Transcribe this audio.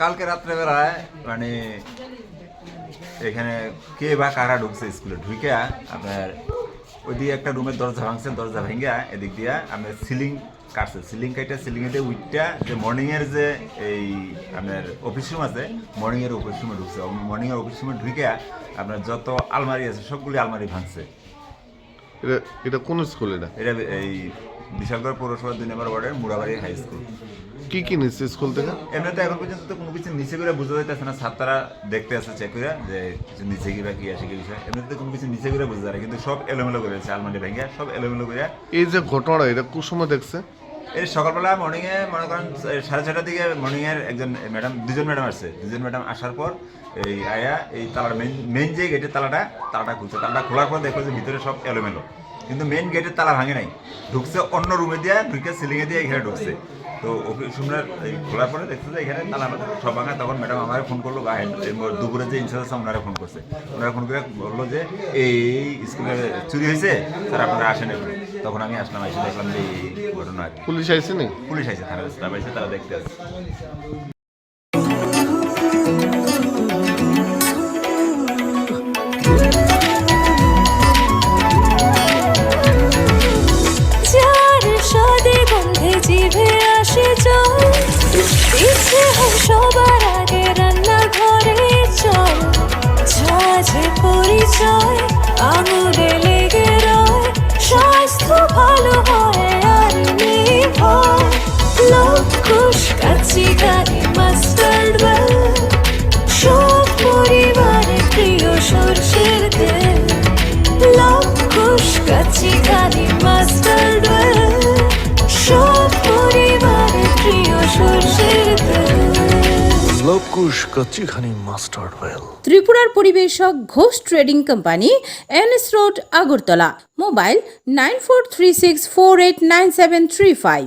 কালকে রাত্রে রাত্রেবেলায় মানে এখানে কে বা কারা ঢুকছে স্কুলে ঢুকে আপনার ওইদিকে একটা রুমের দরজা ভাঙছে, দরজা ভেঙে এদিক দিয়ে আপনার সিলিং কাটছে। সিলিং কাইটা সিলিং এতে উইটটা যে মর্নিং এর যে এই আপনার অফিস রুম আছে মর্নিং এর অফিস রুমে ঢুকছে। মর্নিং এর অফিস রুমে ঢুকে আপনার যত আলমারি আছে, সবগুলি আলমারি ভাঙছে। এটা এটা কোন স্কুল এটা? এটা এই বিশালগড় পৌরসভা দুই নম্বর ওয়ার্ডের মুড়াবাড়ি হাই স্কুল কি কি নিচ্ছে স্কুল থেকে? এমনিতে এখন পর্যন্ত তো কোনো কিছু নিচে করে বোঝা যাইতেছে না ছাত্ররা দেখতে আসে চেক করে যে কিছু নিচে কি বা কি আসে কি বিষয়। এমনিতে কোনো কিছু নিচে করে বোঝা যায় কিন্তু সব এলোমেলো করে আছে আলমারি ভেঙে সব এলোমেলো করে এই যে ঘটনাটা এটা কোন দেখছে? এই সকালবেলা মর্নিংয়ে মনে করেন সাড়ে ছটার দিকে মর্নিংয়ের একজন ম্যাডাম দুজন ম্যাডাম আসছে। দুজন ম্যাডাম আসার পর এই আয়া এই তালাটা মেন মেন যে গেটের তালাটা তালাটা খুলছে। তালাটা খোলার পর দেখো যে ভিতরে সব এলোমেলো। কিন্তু মেন গেটের তালা ভাঙে নাই। ঢুকছে অন্য রুমে দিয়ে, ঢুকে সিলিংয়ে দিয়ে এখানে ঢুকছে। তো ওকে সুমনার এই খোলার পরে দেখতে যে এখানে তালা সব ভাঙা তখন ম্যাডাম আমাকে ফোন করল গায়ে দুপুরে যে ইনচার্জ আছে ওনারা ফোন করছে। ওনারা ফোন করে বলল যে এই স্কুলে চুরি হয়েছে স্যার আপনারা আসেন এখানে তখন আমি আসলাম এসে দেখলাম যে এই ঘটনা পুলিশ আইসে নি? পুলিশ আসে থানা স্টাফ আইছে তারা দেখতে আসছে। লকুশ কাচি গাড়ি মাস্টার্ড সব পরিবারের প্রিয় সর্ষের তেল। কাচি গাড়ি মাস্টার্ড সব পরিবারের প্রিয় সর্ষের তেল। লকুশ কচিখানি মাস্টার্ড ওয়েল ত্রিপুরার পরিবেশক Ghosh trading company NS road Agartala. Mobile nine four three six four eight nine seven three five.